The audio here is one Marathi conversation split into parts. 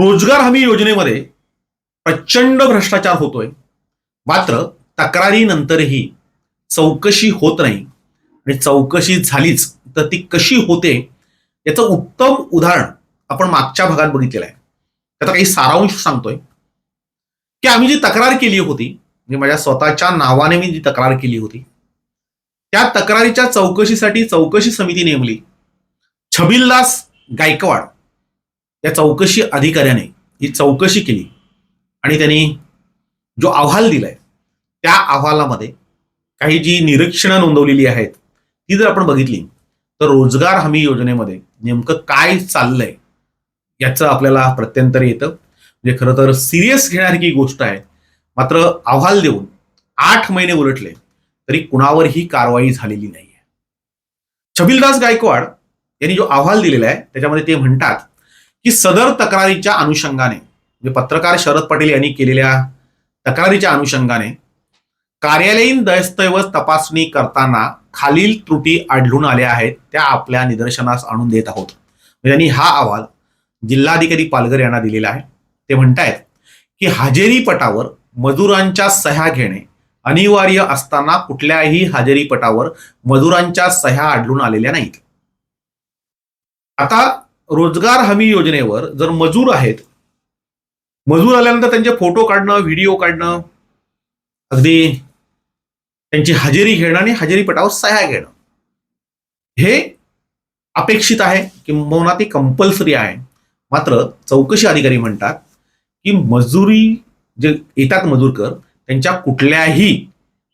रोजगार हमी योजनेमध्ये प्रचंड भ्रष्टाचार होतोय. मात्र तक्रारीनंतरही चौकशी होत नाही. आणि चौकशी झालीच तर ती कशी होते याचं उत्तम उदाहरण आपण मागच्या भागात बघितलेलं आहे. त्याचा काही सारांश सांगतोय. की आम्ही जी तक्रार केली होती म्हणजे माझ्या स्वतःच्या नावाने मी जी तक्रार केली होती त्या तक्रारीच्या चौकशीसाठी चौकशी समिती नेमली. छबिलदास गायकवाड. त्या चौकशी अधिकाऱ्याने ही चौकशी केली. आणि त्यांनी जो अहवाल दिलाय त्या अहवालामध्ये काही जी निरीक्षणं नोंदवलेली आहेत ती जर आपण बघितली तर रोजगार हमी योजनेमध्ये नेमकं काय चाललंय याचं आपल्याला प्रत्यंतर येतं. म्हणजे खरं तर सिरियस घेण्यासारखी गोष्ट आहे मात्र अहवाल देऊन आठ महिने उलटले तरी कुणावरही कारवाई झालेली नाहीये. छबिलदास गायकवाड यांनी जो अहवाल दिलेला आहे त्याच्यामध्ये ते म्हणतात की सदर तक्रारीच्या अनुषंगाने म्हणजे पत्रकार शरद पटेल यांनी केलेल्या तक्रारीच्या अनुषंगाने कार्यालयीन दस्तऐवज तपासणी करताना खालील त्रुटी आढळून आल्या आहेत त्या आपल्या निदर्शनास आणून देत आहोत. म्हणजे त्यांनी हा अहवाल जिल्हाधिकारी पालघर यांना दिलेला आहे. ते म्हणतायत की हजेरीपटावर मजुरांच्या सह्या घेणे अनिवार्य असताना कुठल्याही हजेरीपटावर मजुरांच्या सह्या आढळून आलेल्या नाहीत. आता रोजगार हमी योजनेवर जर मजूर आहेत मजूर आल्यानंतर त्यांचे फोटो काढणं व्हिडिओ काढणं अगदी त्यांची हजेरी घेणं आणि हजेरी पटावर सह्या घेणं. हे अपेक्षित आहे किंबहुना ते कंपल्सरी आहे. मात्र चौकशी अधिकारी म्हणतात की मजुरी जे येतात मजूरकर त्यांच्या कुठल्याही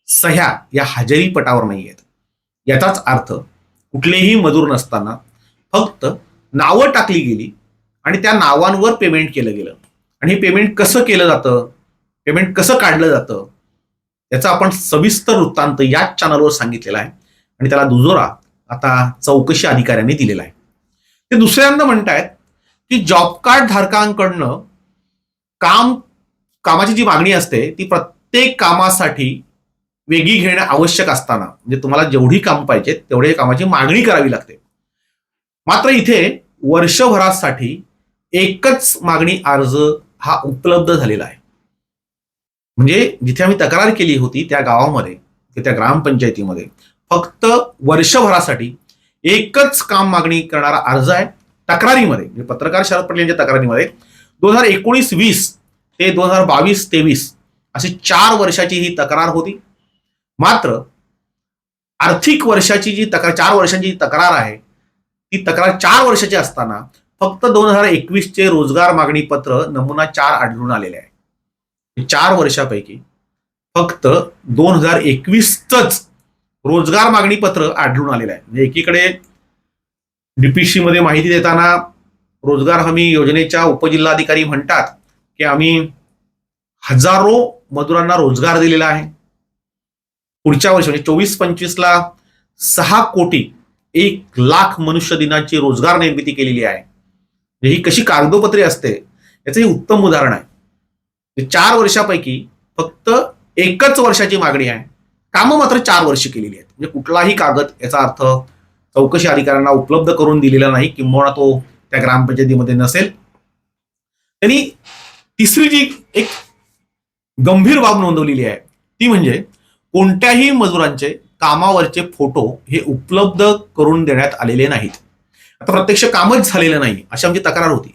सह्या या हजेरी पटावर नाही आहेत याचाच अर्थ कुठलेही मजूर नसताना फक्त नावं टाकली गेली आणि त्या नावांवर पेमेंट केलं गेलं. आणि हे पेमेंट कसं केलं जातं? पेमेंट कसं काढलं जातं? याचा आपण सविस्तर वृत्तांत याच चॅनलवर सांगितलेला आहे. आणि त्याला दुजोरा आता चौकशी अधिकाऱ्यांनी दिलेला आहे. ते दुसऱ्यांदा म्हणतायत की जॉब कार्ड धारकांकडनं काम कामाची जी मागणी असते ती प्रत्येक कामासाठी वेगळी घेणं आवश्यक असताना म्हणजे तुम्हाला जेवढी काम पाहिजेत तेवढे कामाची मागणी करावी लागते. मात्र इथे वर्षभरासाठी एकच मागणी अर्ज हा उपलब्ध झालेला आहे. म्हणजे जिथे आम्ही तक्रार केली होती त्या गावामध्ये त्या ग्रामपंचायतीमध्ये फक्त वर्षभरासाठी एकच काम मागणी करणारा अर्ज आहे तक्रारीमध्ये. म्हणजे पत्रकार शरद पटेल यांच्या तक्रारीमध्ये दोन हजार एकोणीस वीस ते दोन हजार बावीस तेवीस अशी चार वर्षाची ही तक्रार होती. मात्र आर्थिक वर्षाची जी तक्रार चार वर्षांची जी तक्रार आहे ती तक्रार चार वर्षाची असताना फक्त दोन हजार एकवीसचे रोजगार मागणी पत्र नमुना चार आढळून आलेले आहे. चार वर्षापैकी फक्त दोन हजार एकवीसच रोजगार मागणी पत्र आढळून आलेलं आहे. म्हणजे एकीकडे डीपीसी मध्ये माहिती देताना रोजगार हमी योजनेच्या उपजिल्हाधिकारी म्हणतात की आम्ही हजारो मजुरांना रोजगार दिलेला आहे. पुढच्या वर्षी म्हणजे चोवीस पंचवीसला सहा कोटी एक लाख मनुष्य दिनाची रोजगार निर्मिती केलेली आहे. म्हणजे ही कशी कागदोपत्री असते याचं हे उत्तम उदाहरण आहे. चार वर्षापैकी फक्त एकच वर्षाची मागणी आहे. कामं मात्र चार वर्ष केलेली आहेत. म्हणजे कुठलाही कागद याचा अर्थ चौकशी अधिकाऱ्यांना उपलब्ध करून दिलेला नाही किंबहुना तो त्या ग्रामपंचायतीमध्ये नसेल. त्यांनी तिसरी जी एक गंभीर बाब नोंदवलेली आहे ती म्हणजे कोणत्याही मजुरांचे कामावरचे फोटो हे उपलब्ध करून देण्यात आलेले नाहीत. आता प्रत्यक्ष कामच झालेलं नाही अशी आमची तक्रार होती.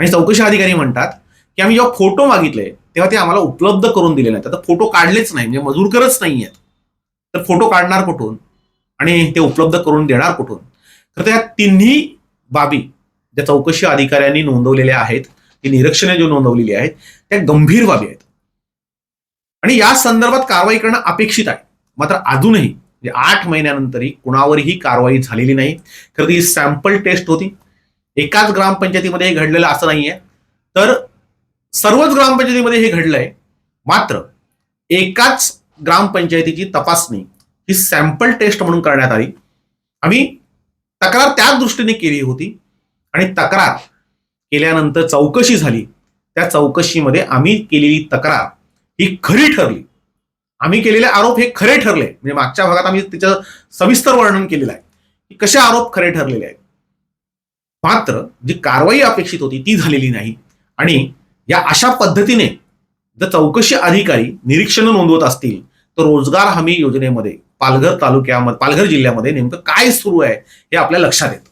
आणि चौकशी अधिकारी म्हणतात की आम्ही जेव्हा फोटो मागितले तेव्हा ते आम्हाला उपलब्ध करून दिले नाहीत. आता फोटो काढलेच नाही म्हणजे मजूरकरच नाही आहेत तर फोटो काढणार कुठून? आणि ते उपलब्ध करून देणार कुठून? तर त्या तिन्ही बाबी ज्या चौकशी अधिकाऱ्यांनी नोंदवलेल्या आहेत ती निरीक्षणे जो नोंदवलेली आहेत त्या गंभीर बाबी आहेत. आणि या संदर्भात कारवाई करणं अपेक्षित आहे. मात्र अजूनही म्हणजे आठ महिन्यानंतरही कुणावरही कारवाई झालेली नाही. खरं ती सॅम्पल टेस्ट होती. एकाच ग्रामपंचायतीमध्ये हे घडलेलं असं नाहीये. तर सर्वच ग्रामपंचायतीमध्ये हे घडलंय. मात्र एकाच ग्रामपंचायतीची तपासणी ही सॅम्पल टेस्ट म्हणून करण्यात आली. आम्ही तक्रार त्याच दृष्टीने केली होती. आणि तक्रार केल्यानंतर चौकशी झाली. त्या चौकशीमध्ये आम्ही केलेली तक्रार ही खरी ठरली. आम्ही केलेले आरोप हे खरे ठरले. म्हणजे मागच्या भागात आम्ही त्याचं सविस्तर वर्णन केलेलं आहे. की कसे आरोप खरे ठरलेले आहेत. मात्र जी कारवाई अपेक्षित होती ती झालेली नाही. आणि या अशा पद्धतीने जर चौकशी अधिकारी निरीक्षण नोंदवत असतील तर रोजगार हमी योजनेमध्ये पालघर तालुक्यामध्ये पालघर जिल्ह्यामध्ये नेमकं काय सुरू आहे हे आपल्या लक्षात येतं.